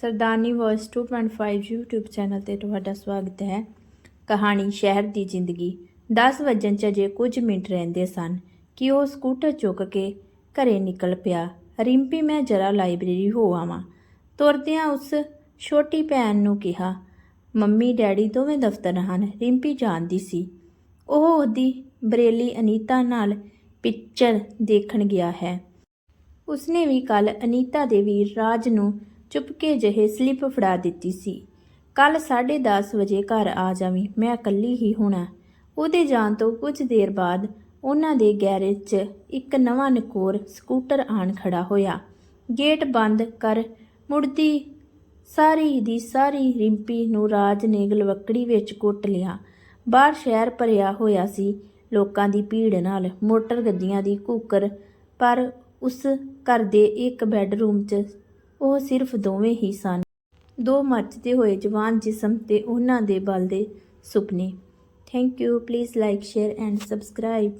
ਸਰਦਾਰਨੀ voice 2.5 YouTube channel ਤੇ ਤੁਹਾਡਾ ਸਵਾਗਤ ਹੈ। ਕਹਾਣੀ ਸ਼ਹਿਰ ਦੀ ਜ਼ਿੰਦਗੀ। 10 ਵਜਣ ਚ ਅਜੇ ਕੁਝ ਮਿੰਟ ਰਹਿੰਦੇ ਸਨ ਕਿ ਉਹ ਸਕੂਟਰ ਚੁੱਕ ਕੇ ਘਰੇ ਨਿਕਲ ਪਿਆ। ਰਿੰਪੀ, ਮੈਂ ਜਰਾ ਲਾਇਬ੍ਰੇਰੀ ਹੋ ਆਵਾਂ। ਤੁਰਦਿਆਂ ਉਸ ਛੋਟੀ ਭੈਣ ਨੂੰ ਕਿਹਾ, ਮੰਮੀ, ਡੈਡੀ ਦੋਵੇਂ ਦਫ਼ਤਰ ਹਨ। ਰਿੰਪੀ ਜਾਣਦੀ ਸੀ। ਉਹ ਉਹਦੀ ਬਰੇਲੀ ਅਨੀਤਾ ਨਾਲ ਪਿਕਚਰ ਦੇਖਣ ਗਿਆ ਹੈ। ਉਸਨੇ ਵੀ ਕੱਲ ਅਨੀਤਾ ਦੇ ਵੀਰ ਰਾਜ ਨੂੰ ਚੁਪਕੇ ਜਿਹੇ ਸਲਿੱਪ ਫੜਾ ਦਿੱਤੀ ਸੀ। ਕੱਲ 10:30 ਵਜੇ ਘਰ ਆ ਜਾਵੀਂ, ਮੈਂ ਇਕੱਲੀ ਹੀ ਹੋਣਾ। ਉਹਦੇ ਜਾਣ ਤੋਂ ਕੁਝ ਦੇਰ ਬਾਅਦ ਉਹਨਾਂ ਦੇ ਗੈਰੇਜ 'ਚ ਇੱਕ ਨਵਾਂ ਨਕੋਰ ਸਕੂਟਰ ਆਣ ਖੜਾ ਹੋਇਆ। ਗੇਟ ਬੰਦ ਕਰ ਮੁੜਦੀ ਸਾਰੀ ਦੀ ਸਾਰੀ ਰਿੰਪੀ ਨੂੰ ਰਾਜ ਨੇ ਗਲਵੱਕੜੀ ਵਿੱਚ ਕੁੱਟ ਲਿਆ। ਬਾਹਰ ਸ਼ਹਿਰ ਭਰਿਆ ਹੋਇਆ ਸੀ ਲੋਕਾਂ ਦੀ ਭੀੜ ਨਾਲ। ਮੋਟਰ ਗੱਡੀਆਂ ਦੀ ਕੂਕਰ ਪਰ ਉਸ ਘਰ ਦੇ ਇੱਕ ਬੈੱਡਰੂਮ 'ਚ ਉਹ ਸਿਰਫ ਦੋਵੇਂ ਹੀ ਸਨ। ਦੋ ਮੱਚਦੇ ਹੋਏ ਜਵਾਨ ਜਿਸਮ ਤੇ ਉਹਨਾਂ ਦੇ ਬਲ ਦੇ ਸੁਪਨੇ। Thank you please like share and subscribe